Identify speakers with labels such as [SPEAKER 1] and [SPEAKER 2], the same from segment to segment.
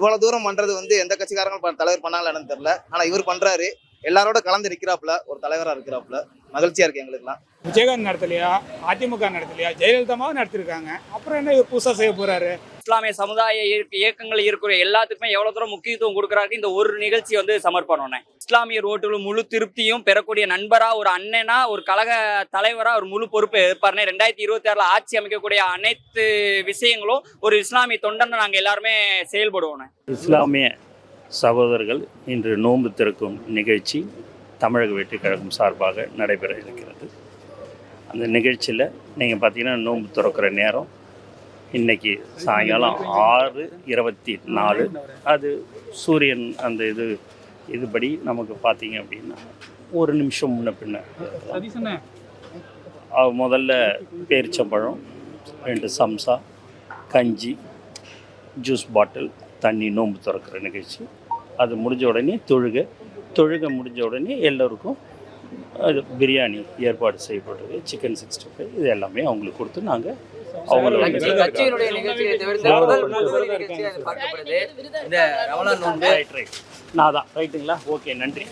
[SPEAKER 1] இவ்வளவு தூரம் பண்றது வந்து எந்த கட்சிக்காரங்களும் தலைவர் பண்ணாங்களான்னு என்னன்னு தெரியல. ஆனா இவர் பண்றாரு. எல்லாரோட கலந்து நிற்கிறாப்புல ஒரு தலைவரா இருக்கிறாப்புல. மகிழ்ச்சியா இருக்கு எங்களுக்குலாம்
[SPEAKER 2] விஜயகாந்த் நடத்தலையா? அதிமுக நடத்தலையா? ஜெயலலிதாமாவும் நடத்திருக்காங்க. அப்புறம் என்ன இவர் புதுசாக செய்ய போறாரு?
[SPEAKER 3] இஸ்லாமிய சமுதாய இயக்கங்கள் இருக்கிற எல்லாத்துக்குமே எவ்வளவு தூரம் முக்கியத்துவம் கொடுக்குறாரு இந்த ஒரு நிகழ்ச்சி வந்து சமர்ப்பணம் இஸ்லாமிய ஓட்டுகள் முழு திருப்தியும் பெறக்கூடிய நண்பரா ஒரு அண்ணனா ஒரு கழக தலைவரா ஒரு முழு பொறுப்பு ஏற்பாருனே ரெண்டாயிரத்தி இருபத்தி ஆறுல ஆட்சி அமைக்கக்கூடிய அனைத்து விஷயங்களும் ஒரு இஸ்லாமிய தொண்டனை நாங்க எல்லாருமே செயல்படுவோம்
[SPEAKER 4] இஸ்லாமிய சகோதரர்கள் இன்று நோன்பு திறக்கும் நிகழ்ச்சி தமிழக வெற்றிக் கழகம் சார்பாக நடைபெற இருக்கிறது. அந்த நிகழ்ச்சியில் நீங்கள் பார்த்தீங்கன்னா நோன்பு திறக்கிற நேரம் இன்னைக்கு சாயங்காலம் ஆறு இருபத்தி நாலு. அது சூரியன் அந்த இது இதுபடி நமக்கு பார்த்தீங்க அப்படின்னா ஒரு நிமிஷம் முன்ன பின்ன. முதல்ல பேரிச்சம்பழம் ரெண்டு சம்சா கஞ்சி ஜூஸ் பாட்டில் தண்ணி நோன்பு திறக்கிற நிகழ்ச்சி. அது முடிஞ்ச உடனே தொழுகை. தொழுகை முடிஞ்ச உடனே எல்லோருக்கும் அது பிரியாணி ஏற்பாடு செய்யப்பட்டது சிக்கன் சிக்ஸ்டி ஃபைவ் இது எல்லாமே அவங்களுக்கு கொடுத்து நாங்கள் அவங்களோட
[SPEAKER 5] கட்சி கட்சியினுடைய நிகழ்ச்சியை தவிர்த்து முதல் முதல் நிகழ்ச்சி அது பார்க்கப்படுது. இந்த ரமலான் நோன்பு.
[SPEAKER 4] ரைட் ரைட் நான் தான் ரைட்டுங்களா ஓகே நன்றி.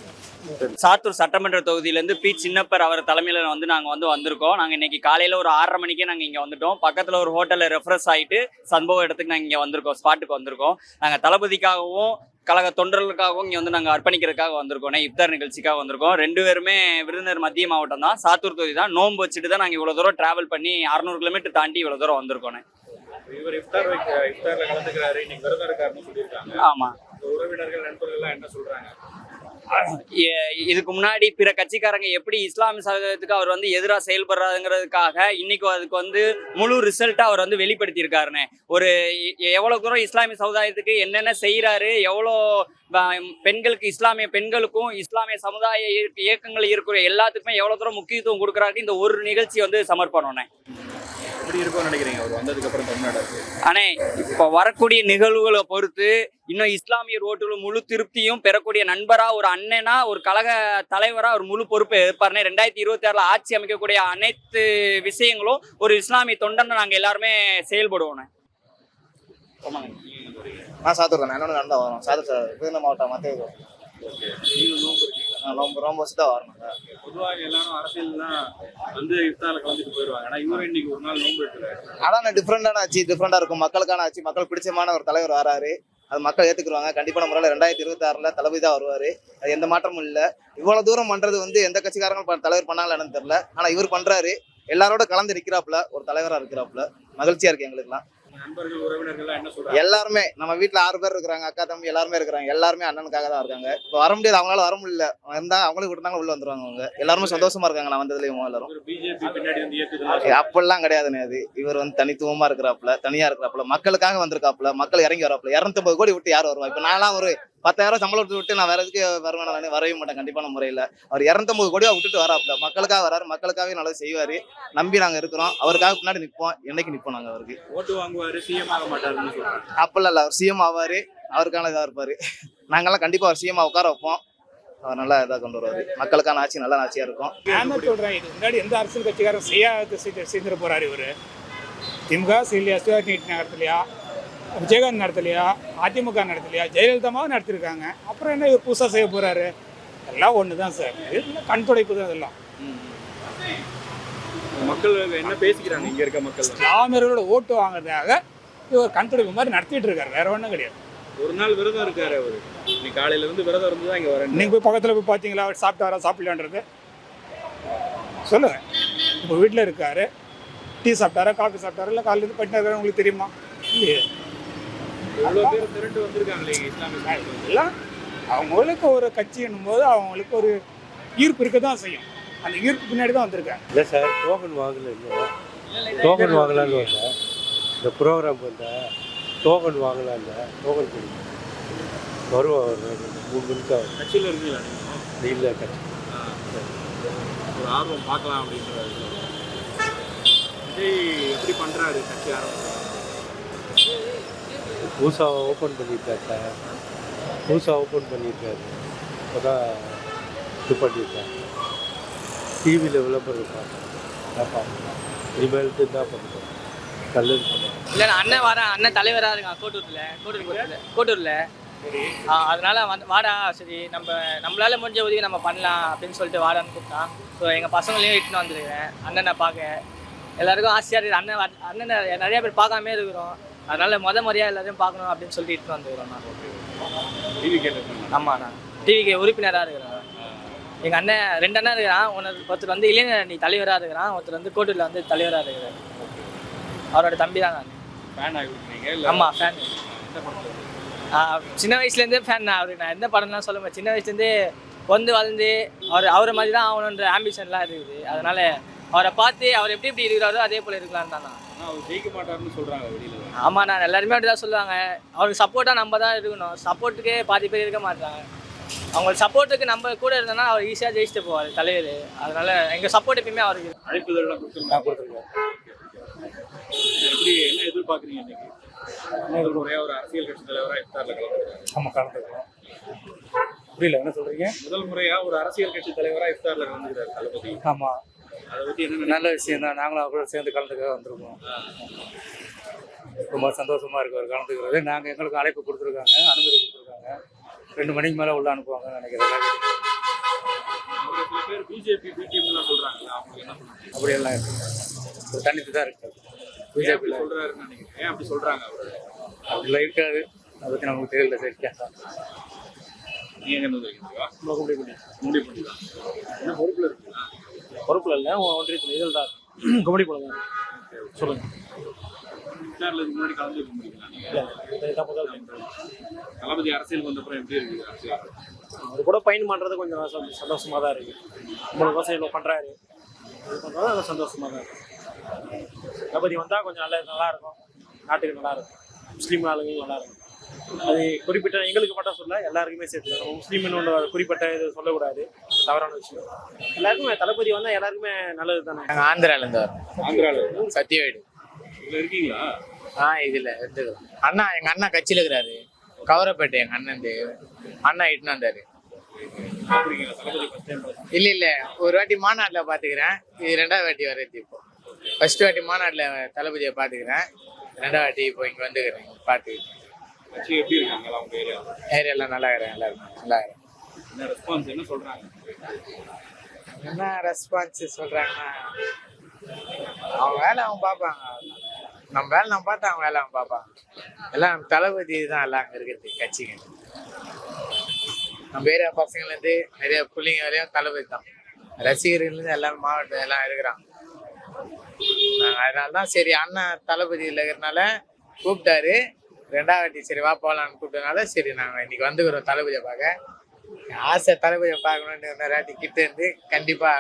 [SPEAKER 3] சாத்தூர் சட்டமன்ற தொகுதியிலேருந்து பி. சின்னப்பர் அவர் தலைமையில் வந்து நாங்கள் வந்து வந்திருக்கோம். நாங்கள் இன்னைக்கு காலையில் ஒரு ஆறரை மணிக்கே நாங்கள் இங்கே வந்துட்டோம். பக்கத்தில் ஒரு ஹோட்டலில் ரெஃப்ரெஷ் ஆகிட்டு சம்பவ இடத்துக்கு நாங்கள் இங்கே வந்திருக்கோம். ஸ்பாட்டுக்கு வந்திருக்கோம். நாங்கள் தளபதிக்காகவும் கழக தொண்டர்களுக்காகவும் இங்கே வந்து நாங்கள் அர்ப்பணிக்கிறதுக்காக வந்திருக்கோம். இஃப்தார் நிகழ்ச்சிக்காக வந்திருக்கோம். ரெண்டு பேருமே விருதுநகர் மத்திய மாவட்டம் தான். சாத்தூர் தொகுதி தான். நோன்பு வச்சுட்டு தான் நாங்கள் இவ்வளோ தூரம் டிராவல் பண்ணி அறநூறு கிலோமீட்டர் தாண்டி இவ்வளோ தூரம் வந்திருக்கோம்.
[SPEAKER 6] இவர் இஃப்தார் இஃப்தார்ல கலந்துக்கிறாரு. இன்னைக்கு விரதம் இருக்காருன்னு சொல்லியிருக்காங்க. இந்த உறவினர்கள் நண்பர்கள் எல்லாம் என்ன சொல்றாங்க?
[SPEAKER 3] இதுக்கு முன்னாடி பிற கட்சிக்காரங்க எப்படி இஸ்லாமிய சமுதாயத்துக்கு அவர் வந்து எதிராக செயல்படுறாங்கிறதுக்காக இன்னைக்கு அதுக்கு வந்து முழு ரிசல்ட்டா அவர் வந்து வெளிப்படுத்தியிருக்காருன்னு ஒரு எவ்வளவு தூரம் இஸ்லாமிய சமுதாயத்துக்கு என்னென்ன செய்யறாரு எவ்வளோ பெண்களுக்கு இஸ்லாமிய பெண்களுக்கும் இஸ்லாமிய சமுதாய இயக்கங்கள் இருக்கிற எல்லாத்துக்குமே எவ்வளவு தூரம் முக்கியத்துவம் கொடுக்குறாரு இந்த ஒரு நிகழ்ச்சி வந்து சமர்ப்பணம்னே.
[SPEAKER 6] எப்படி இருக்கும்னு நினைக்கிறீங்க? அவர் வந்ததுக்கு அப்புறம் தமிழ்நாடு
[SPEAKER 3] ஆனே இப்போ வரக்கூடிய நிகழ்வுகளை பொறுத்து இன்னும் இஸ்லாமியர் ஓட்டுகள் முழு திருப்தியும் பெறக்கூடிய நண்பரா ஒரு அண்ணனா ஒரு கழக தலைவரா ஒரு முழு பொறுப்பு ஏற்பாருனே ரெண்டாயிரத்தி இருபத்தி ஆறுல ஆட்சி அமைக்கக்கூடிய அனைத்து விஷயங்களும் ஒரு இஸ்லாமிய தொண்டனை நாங்க எல்லாருமே செயல்படுவோம்
[SPEAKER 1] நான் சாத்தூர் தான். என்னோட நடந்தா வரோம். சாத்தூர் சார் விருதுநகர் மாவட்டம் மத்திய ரொம்ப ரொம்ப தான் வரணும்.
[SPEAKER 6] பொதுவாக எல்லாரும் அரசியல்லாம் வந்து இஃப்தார்ல கலந்துட்டு போயிடுவாங்க ஆனா இவரும் இன்னைக்கு ஒரு நாள் நோன்பு இருக்கிறாரு
[SPEAKER 1] அதான் டிஃப்ரெண்டான ஆச்சு டிஃப்ரெண்டா இருக்கும். மக்களுக்கான ஆச்சு. மக்கள் பிடிச்சமான ஒரு தலைவர் வராரு. அது மக்கள் ஏத்துக்குருவாங்க. கண்டிப்பான முறையில் ரெண்டாயிரத்தி இருபத்தி ஆறுல தளபதி தான் வருவாரு. அது எந்த மாற்றமும் இல்ல. இவ்வளவு தூரம் பண்றது வந்து எந்த கட்சிக்காரங்களும் தலைவர் பண்ணாங்களா என்னன்னு தெரியல. ஆனா இவர் பண்றாரு. எல்லாரோட கலந்து நிக்கிறாப்புல ஒரு தலைவரா இருக்கிறாப்புல. மகிழ்ச்சியா இருக்கு எங்களுக்குலாம் எல்லாருமே நம்ம வீட்ல ஆறு பேர் இருக்கிறாங்க அக்கா தம்பி எல்லாருமே இருக்கிறாங்க. எல்லாருமே அண்ணனுக்காக தான் இருக்காங்க. இப்போ வர முடியாது அவங்களால வர முடியல. வந்தா அவங்களுக்கு விட்டுனாங்க உள்ள வந்துருவாங்க அவங்க. எல்லாருமே சந்தோஷமா இருக்காங்க நான் வந்ததுலயும் எல்லாரும். அப்படிலாம் கிடையாதுண்ணே அது இவர் வந்து தனித்துவமா இருக்கிறாப்புல தனியா இருக்கிறாப்புல மக்களுக்காக வந்திருக்காப்புல மக்கள் இறங்கி வராப்புல. இரநூத்தம்பது கோடி விட்டு யார் வருவா? இப்ப நான்லாம் ஒரு பத்தாயிரம் சம்பளம் விட்டு விட்டு நான் வேற எதுக்கு வருவேன் நான் வரவே மாட்டேன் கண்டிப்பான முறையில அவர் இரநூத்தம்பது கோடியா விட்டுட்டு வராப்புல. மக்களுக்காக வராரு மக்களுக்காகவே நல்லது செய்வாரு. நம்பி நாங்க இருக்கிறோம். அவருக்காக பின்னாடி நிப்போம். என்னைக்கு நிப்போம் நாங்க அவருக்கு.
[SPEAKER 6] ஓட்டு வாங்குவாரு சிஎம் ஆக மாட்டாருன்னு
[SPEAKER 1] அப்பெல்லாம் இல்ல அவர் சிஎம் ஆவாரு. அவருக்கான இதா இருப்பாரு. நாங்கெல்லாம் கண்டிப்பா அவர் சிஎம் உட்கார வைப்போம். அவர் நல்லா இதா கொண்டு வருவாரு. மக்களுக்கான ஆட்சி நல்ல ஆட்சியா இருக்கும்.
[SPEAKER 2] நான் தான் சொல்றேன் இது முன்னாடி எந்த அரசியல் கட்சிக்காரரும் செய்யாத செஞ்சு செஞ்சிட போறாரு இவரு? திமுக செய்யலையா சிவாஜி நீட் நடத்தலையா விஜயகாந்த் நடத்தலையா? அதிமுக நடத்தலையா? ஜெயலலிதாமாவும் நடத்திருக்காங்க. அப்புறம் என்ன இவர் புதுசாக செய்ய போறாரு? எல்லாம் ஒன்று தான் சார் கண் துடைப்பு தான் இதெல்லாம்.
[SPEAKER 6] மக்கள் என்ன பேசிக்கிறாங்க? இங்க இருக்க மக்கள்
[SPEAKER 2] இஸ்லாமியர்களோட ஓட்டு வாங்குறதுக்காக இவர் கண் துடைப்பு மாதிரி நடத்திட்டு இருக்காரு. வேற ஒன்றும் கிடையாது.
[SPEAKER 6] ஒரு நாள் விரதம் இருக்காரு அவரு. இன்னைக்கு காலையில இருந்து விரதம் இருந்து தான் இங்க வரேன்.
[SPEAKER 2] நீங்கள் போய் பக்கத்தில் போய் பார்த்தீங்களா அவர் சாப்பிட்டாரா? சாப்பிடலான்றது சொல்லுங்க. இப்போ வீட்டில் இருக்காரு. டீ சாப்பிட்டாரா? காஃபி சாப்பிட்டாரா? இல்லை காலையில் பண்ணிட்டு இருக்காரு உங்களுக்கு தெரியுமா? இல்லையே
[SPEAKER 6] எவ்வளவு பேர் திரண்டு வந்திருக்காங்களே இங்க இஸ்லாமிய சமூகத்துல.
[SPEAKER 2] எல்லாம் அவங்களுக்கு ஒரு கட்சி போது அவங்களுக்கு ஒரு ஈர்ப்பு இருக்க தான் செய்யும். அந்த ஈர்ப்பு பின்னாடி தான் வந்திருக்காங்க.
[SPEAKER 7] இல்லை சார் டோக்கன் வாங்கல இன்னும் டோக்கன் வாங்கலான்னு வந்தேன். இந்த ப்ரோக்ராம் வந்தேன் டோக்கன் வாங்கலான்னு டோக்கன் கொடுங்க. வருவோம் ஒரு மூணு மணிக்கு ஆகும்.
[SPEAKER 6] கட்சியில இருக்கீங்களா நீங்க?
[SPEAKER 7] இல்லை கட்சி.
[SPEAKER 6] ஒரு ஆர்வம் பார்க்கலாம் அப்படின்றாரு விஜய் எப்படி பண்றாரு கட்சி ஆரம்பிச்சு
[SPEAKER 7] புதுசாக ஓப்பன் பண்ணியிருக்காரு சார் புதுசாக ஓப்பன் பண்ணியிருக்காரு. இப்போ தான் இது பண்ணியிருக்காரு. டிவியில் விளம்பரம் பார்த்தேன் இனிமேல்ட்டு தான் பண்ணுறோம் நல்லது பண்ணுவாங்க
[SPEAKER 5] இல்லை அண்ணன் வரேன் அண்ணன் தலைவராக இருக்கான் கோட்டூரில். கோட்டூர் கோட்டூரில். அதனால வந்து வாடா சரி நம்ம நம்மளால முடிஞ்ச உதவி நம்ம பண்ணலாம் அப்படின்னு சொல்லிட்டு வாடான்னு கூப்பிட்டான். ஸோ எங்கள் பசங்களையும் இட்டுன்னு வந்துருக்கிறேன். அண்ணனை பார்க்க. எல்லாருக்கும் ஆசையாக இருக்குது அண்ணன் வர- அண்ணனை நிறைய பேர் பார்க்காமே இருக்கிறோம். அதனால முத முறையாக எல்லாரையும் பார்க்கணும் அப்படின்னு சொல்லிட்டு இட்டுன்னு வந்துருக்கிறோம் நான்.
[SPEAKER 6] டிவி கேட்டிருக்காங்க
[SPEAKER 5] ஆமாம் நான். டிவிக்கு உறுப்பினராக இருக்கிறேன் எங்கள் அண்ணன் ரெண்டு அண்ணன் இருக்கிறான். ஒன்று ஒருத்தர் வந்து இளைஞர் நீ தலைவராக இருக்கிறான். ஒருத்தர் வந்து கோட்டூரில் வந்து தலைவராக இருக்கிறார். அவரோட தம்பி தான் நான்.
[SPEAKER 6] ஃபேன்
[SPEAKER 5] ஆமாம் ஃபேன் சின்ன வயசுலேருந்தே ஃபேன் நான். அவருக்கு நான் எந்த படம்லாம் சொல்ல மாட்டேன் சின்ன வயசுலேருந்தே வந்து வளர்ந்து அவர் அவரை மாதிரி தான் ஆகணுன்ற ஆம்பிஷன்லாம் இருக்குது. அதனால அவரை பார்த்து அவர் எப்படி எப்படி இருக்கிறாரோ அதே போல் இருக்கலான்னு தான்.
[SPEAKER 6] அவர் ஜெயிக்க மாட்டாருன்னு சொல்றாங்க வெளியில.
[SPEAKER 5] ஆமாம் நான் எல்லாருமே அப்படி தான் சொல்லுவாங்க. அவருக்கு சப்போர்ட்டாக நம்ம தான் இருக்கணும். சப்போர்ட்டுக்கே பாதி பேர் இருக்க மாட்டாங்க. அவங்களுக்கு சப்போர்ட்டுக்கு நம்ம கூட இருந்தோம்னா அவர் ஈஸியாக ஜெயிச்சுட்டு போவார் தலைவர் அதனால எங்கள் சப்போர்ட் எப்பயுமே அவருக்கு.
[SPEAKER 6] அழைப்புதல்லாம் கொடுத்துருக்காங்க எப்படி என்ன எதிர்பார்க்குறீங்க இன்னைக்கு? முறையா ஒரு அரசியல் கட்சி தலைவரா இஃப்தார்ல கலந்துருக்காங்க
[SPEAKER 2] நம்ம கலந்துக்கிறோம். புரியல என்ன சொல்றீங்க?
[SPEAKER 6] முதல் முறையா ஒரு அரசியல் கட்சி தலைவரா இஃப்தார்ல கலந்துக்கிறார் தளபதி.
[SPEAKER 2] ஆமா. நல்ல விஷயம் தான் நாங்களும் அவரோட சேர்ந்து கலந்துக்க வந்திருக்கோம். ரொம்ப சந்தோஷமா இருக்கு அவர் கலந்துக்கிறது. நாங்கள் எங்களுக்கு அழைப்பு கொடுத்துருக்காங்க அனுமதி கொடுத்துருக்காங்க. ரெண்டு மணிக்கு மேலே உள்ள அனுப்புவாங்கன்னு நினைக்கிறேன். அப்படியெல்லாம் இருக்கு ஒரு தனித்து தான் இருக்கு
[SPEAKER 6] ஏன் அப்படி அவரு?
[SPEAKER 2] அப்படிலாம் இருக்காது அதை பற்றி நமக்கு தெரியல சரிக்கா
[SPEAKER 6] நீங்க எங்க இருந்து வந்திருக்கீங்களா முடிவு பண்ணிக்கலாம் என்ன பொறுப்புல இருக்கீங்களா?
[SPEAKER 2] பொறுப்பில் இல்லை ஒன்றியத்தில் இதில் தான் குமடி குளம் தான் சொல்லுங்க.
[SPEAKER 6] இஃப்தார்ல இதுக்கு முன்னாடி கலந்துருக்க முடியுங்களா தளபதி அரசியலுக்கு வந்த அப்புறம் எப்படி இருக்கு அரசியல்?
[SPEAKER 2] அது கூட பயன் பண்ணுறது கொஞ்சம் சந்தோ- சந்தோஷமா தான் இருக்கு. உங்களுக்கு கோசம் இவ்வளோ பண்ணுறாரு இது பண்ணுறது அது சந்தோஷமா தான் இருக்கு. தளபதி வந்தால் கொஞ்சம் நல்ல நல்லா இருக்கும். நாட்டுக்கு நல்லா இருக்கும். முஸ்லீம் ஆளுங்க நல்லா இருக்கும். அது குறிப்பிட்ட எங்களுக்கு மட்டும் சொல்ல எல்லாருக்குமே சேர்த்து முஸ்லீம்னு ஒன்று குறிப்பிட்ட இது சொல்லக்கூடாது. தவறான விஷயம். எல்லாருக்குமே தளபதி வந்தால் எல்லாருக்குமே நல்லது தானே?
[SPEAKER 8] நாங்கள் ஆந்திராலேருந்து வரோம்.
[SPEAKER 6] ஆந்திரால
[SPEAKER 8] சத்தியவேடு.
[SPEAKER 6] இதுல இருக்கீங்களா?
[SPEAKER 8] ஆ இதில் இருந்துக்கிறோம் அண்ணா எங்கள் அண்ணா கட்சியில் இருக்கிறாரு. கவரப்பேட்டை எங்கள் அண்ணன் அண்ணா இட்டுன்னு வந்தார். இல்லை இல்லை. ஒரு வாட்டி மாநாட்டில் பார்த்துக்கிறேன் இது ரெண்டாவது வாட்டி வர்றது இப்போ. ஃபர்ஸ்ட் வாட்டி மாநாட்டில் தளபதியை பார்த்துக்கிறேன் ரெண்டாவது வாட்டி இப்போ இங்கே வந்துக்கிறேன். பார்த்துக்கிறேன்
[SPEAKER 6] கட்சி எப்படி இருக்காங்க அவங்க ஏரியா
[SPEAKER 8] ஏரியாலாம் நல்லா இருக்கிறேன் எல்லாரும் நல்லா இருக்கிறேன்
[SPEAKER 6] என்ன ரெஸ்பான்ஸ் என்ன சொல்றாங்க?
[SPEAKER 8] என்ன ரெஸ்பான்ஸ் சொல்கிறாங்கன்னா அவங்க வேலை அவங்க பார்ப்பாங்க. நம்ம வேலை நம்ம பார்த்தா அவங்க வேலை அவங்க பார்ப்பாங்க. எல்லாம் தளபதி தான் எல்லாம் அங்கே இருக்கிறது கட்சிங்க. நம்ம ஏரியா பசங்கள்லேருந்து நிறைய பிள்ளைங்க வரையும் தளபதி தான். ரசிகர்கள்லேருந்து எல்லாமே மாவட்டம் எல்லாம் இருக்கிறாங்க. அதனால தான் சரி அண்ணன் தளபதியில் இருக்கிறனால கூப்பிட்டாரு. ரெண்டாவது சரி வா போகலான்னு கூப்பிட்டனால சரி நாங்கள் இன்னைக்கு வந்துக்கிறோம் தளபதியை பார்க்க. ஆசை தளபதியை பார்க்கணுன்னு இன்னொரு வாட்டி கிட்ட இருந்து கண்டிப்பாக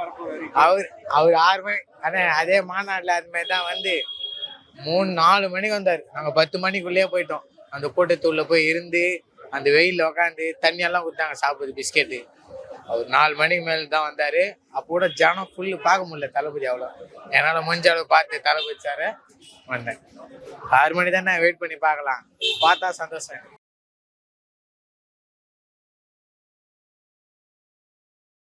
[SPEAKER 6] வரப்போறாரு
[SPEAKER 8] அவர் அவர் ஆறு மணி அதே அதே மாநாட்டில் அது மாதிரி தான் வந்து மூணு நாலு மணிக்கு வந்தார். நாங்கள் பத்து மணிக்குள்ளேயே போயிட்டோம். அந்த கூட்டத்துள்ள போய் இருந்து அந்த வெயிலில் உட்காந்து தண்ணியெல்லாம் கொடுத்தாங்க சாப்பிடுறது பிஸ்கெட்டு. அவர் நாலு மணிக்கு மேலே தான் வந்தார். அப்போ கூட ஜனம் ஃபுல்லு பார்க்க முடியல தளபதி அவ்வளோ என்னால் முடிஞ்ச அளவு பார்த்து தளபதி சாரை வந்தேன். ஆறு மணி தானே வெயிட் பண்ணி பார்க்கலாம். பார்த்தா சந்தோஷம்.